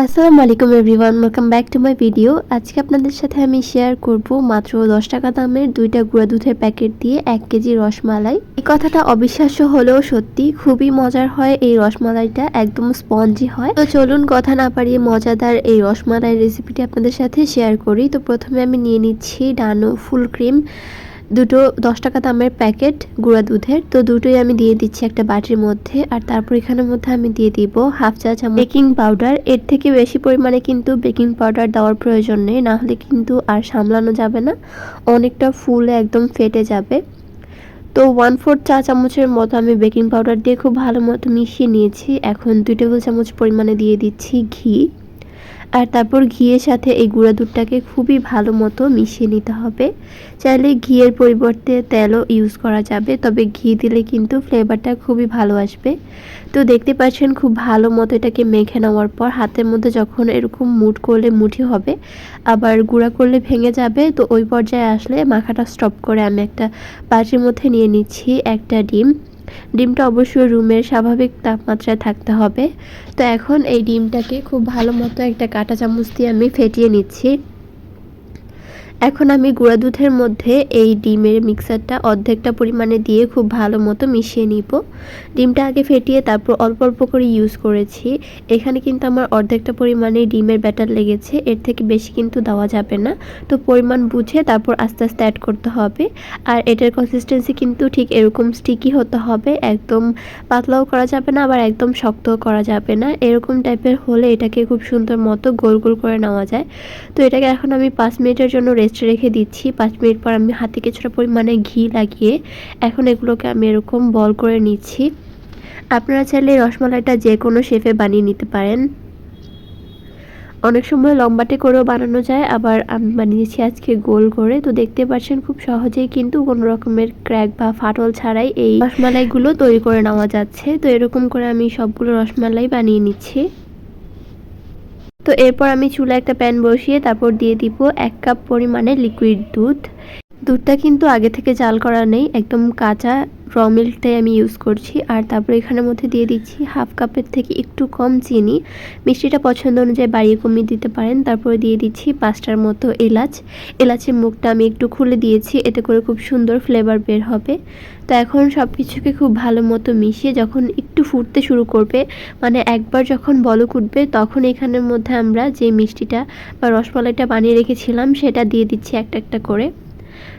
আসসালামু আলাইকুম everyone welcome back to my video আজকে আপনাদের সাথে আমি শেয়ার করব মাত্র দশ টাকা দামের দুইটা গুঁড়া দুধের প্যাকেট দিয়ে এক কেজি রসমালাই। এই কথাটা অবিশ্বাস্য হলেও সত্যি খুবই মজার হয় এই রসমালাইটা, একদম স্পঞ্জি হয়। তো চলুন কথা না পারিয়ে মজাদার এই রসমালাই রেসিপিটি আপনাদের সাথে শেয়ার করি। তো প্রথমে আমি নিয়ে নিচ্ছি ডানো ফুল ক্রিম দুটো দশ টাকা দামের প্যাকেট গুঁড়া দুধের। তো দুটোই আমি দিয়ে দিচ্ছি একটা বাটির মধ্যে আর তারপর এখানের মধ্যে আমি দিয়ে দিব হাফ চা চামচ বেকিং পাউডার। এর থেকে বেশি পরিমাণে কিন্তু বেকিং পাউডার দেওয়ার প্রয়োজন নেই, না হলে কিন্তু আর সামলানো যাবে না। অনেকটা ফুলে একদম ফেটে যাবে। তো ওয়ান ফোর্থ চা চামচের মতো আমি বেকিং পাউডার দিয়ে খুব ভালো মতো মিশিয়ে নিয়েছি। এখন দুই টেবিল চামচ পরিমাণে দিয়ে দিচ্ছি ঘি। আর তারপর ঘিয়ের সাথে এই গুঁড়া দুধটাকে খুবই ভালো মতো মিশিয়ে নিতে হবে। চাইলে ঘিয়ের পরিবর্তে তেলও ইউজ করা যাবে, তবে ঘি দিলে কিন্তু ফ্লেভারটা খুবই ভালো আসবে। তো দেখতে পাচ্ছেন খুব ভালো মতো এটাকে মেখে নেওয়ার পর হাতের মধ্যে যখন এরকম মুট করলে মুঠি হবে, আবার গুঁড়া করলে ভেঙে যাবে, তো ওই পর্যায়ে আসলে মাখাটা স্টপ করে আমি একটা বাটির মধ্যে নিয়ে নিচ্ছি একটা ডিম। ডিমটা অবশ্যই রুমের স্বাভাবিক তাপমাত্রায় থাকতে হবে। তো এখন এই ডিমটাকে খুব ভালো মতো একটা কাঁটা চামচ দিয়ে আমি ফেটিয়ে নিচ্ছি। এখন আমি গুঁড়া দুধের মধ্যে এই ডিমের মিক্সারটা অর্ধেকটা পরিমাণে দিয়ে খুব ভালো মতো মিশিয়ে নিব। ডিমটা আগে ফেটিয়ে তারপর অল্প অল্প করে ইউজ করেছি। এখানে কিন্তু আমার অর্ধেকটা পরিমাণে ডিমের ব্যাটার লেগেছে, এর থেকে বেশি কিন্তু দেওয়া যাবে না। তো পরিমাণ বুঝে তারপর আস্তে আস্তে অ্যাড করতে হবে। আর এটার কনসিস্টেন্সি কিন্তু ঠিক এরকম স্টিকি হতে হবে, একদম পাতলাও করা যাবে না, আবার একদম শক্তও করা যাবে না। এরকম টাইপের হলে এটাকে খুব সুন্দর মতো গোল গোল করে নেওয়া যায়। তো এটাকে এখন আমি পাঁচ মিনিটের জন্য রেখে দিচ্ছি। পাঁচ মিনিট পর আমি হাতে কিছুটা পরিমাণে ঘি লাগিয়ে এখন এগুলোকে আমি এরকম বল করে নিচ্ছি। আপনারা চাইলে রসমালাইটা যে কোনো শেফে বানিয়ে নিতে পারেন। অনেক সময় লম্বাটে করেও বানানো যায়, আবার আমি বানিয়েছি আজকে গোল করে। তো দেখতে পাচ্ছেন খুব সহজেই কিন্তু কোনো রকমের ক্র্যাক বা ফাটল ছাড়াই এই রসমালাইগুলো তৈরি করে নেওয়া যাচ্ছে। তো এরকম করে আমি সবগুলো রসমালাই বানিয়ে নিচ্ছি। তো এরপর আমি চুলা একটা প্যান বসিয়ে তারপর দিয়ে দিব এক কাপ পরিমাণে লিকুইড দুধ। দুধটা কিন্তু আগে থেকে জাল করা নেই, একদম কাঁচা র মিল্কটাই আমি ইউজ করছি। আর তারপরে এখানের মধ্যে দিয়ে দিচ্ছি হাফ কাপের থেকে একটু কম চিনি। মিষ্টিটা পছন্দ অনুযায়ী বাড়িয়ে কমিয়ে দিতে পারেন। তারপরে দিয়ে দিচ্ছি পাঁচটার মতো এলাচ। এলাচের মুখটা আমি একটু খুলে দিয়েছি, এতে করে খুব সুন্দর ফ্লেভার বের হবে। তো এখন সব কিছুকে খুব ভালো মতো মিশিয়ে যখন একটু ফুটতে শুরু করবে মানে একবার যখন বলক উঠবে, তখন এখানের মধ্যে আমরা যে মিষ্টিটা বা রসমালাইটা বানিয়ে রেখেছিলাম, সেটা দিয়ে দিচ্ছি একটা একটা করে।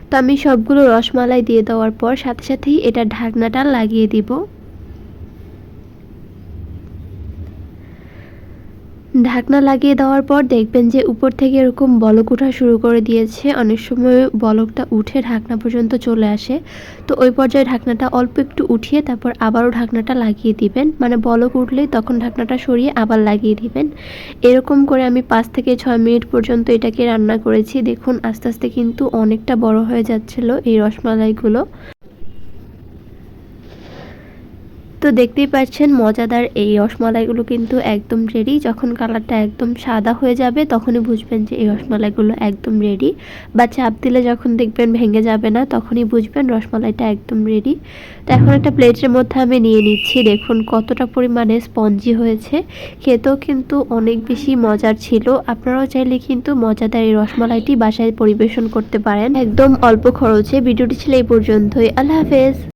তো আমি সবগুলো রসমালাই দিয়ে দেওয়ার পর সাথে সাথেই এটা ঢাকনাটা লাগিয়ে দিব। ঢাকনা লাগিয়ে দেওয়ার পর দেখবেন যে উপর থেকে এরকম বলক ওঠা শুরু করে দিয়েছে। অনেক সময় বলকটা উঠে ঢাকনা পর্যন্ত চলে আসে। তো ওই পর্যায়ে ঢাকনাটা অল্প একটু উঠিয়ে তারপর আবারও ঢাকনাটা লাগিয়ে দিবেন। মানে বলক উঠলেই তখন ঢাকনাটা সরিয়ে আবার লাগিয়ে দিবেন। এরকম করে আমি পাঁচ থেকে ছয় মিনিট পর্যন্ত এটাকে রান্না করেছি। দেখুন আস্তে আস্তে কিন্তু অনেকটা বড় হয়ে যাচ্ছিল এই রসমালাইগুলো। তো দেখতেই পাচ্ছেন, মজাদার এই রসমালাইগুলো কিন্তু একদম রেডি যখন কালারটা একদম সাদা হয়ে যাবে, তখনই বুঝবেন যে এই রসমালাইগুলো একদম রেডি বা চাপ দিলে যখন দেখবেন ভেঙে যাবে না, তখনই বুঝবেন রসমালাইটা একদম রেডি তো এখন একটা প্লেটের মধ্যে আমি নিয়ে নিচ্ছি। দেখুন কতটা পরিমাণে স্পঞ্জি হয়েছে। খেতেও কিন্তু অনেক বেশি মজার ছিল। আপনারাও চাইলে কিন্তু মজাদার এই রসমালাইটি বাসায় পরিবেশন করতে পারেন। একদম অল্প খরচে। ভিডিওটি ছিল এই পর্যন্তই। আল্লাহ হাফেজ।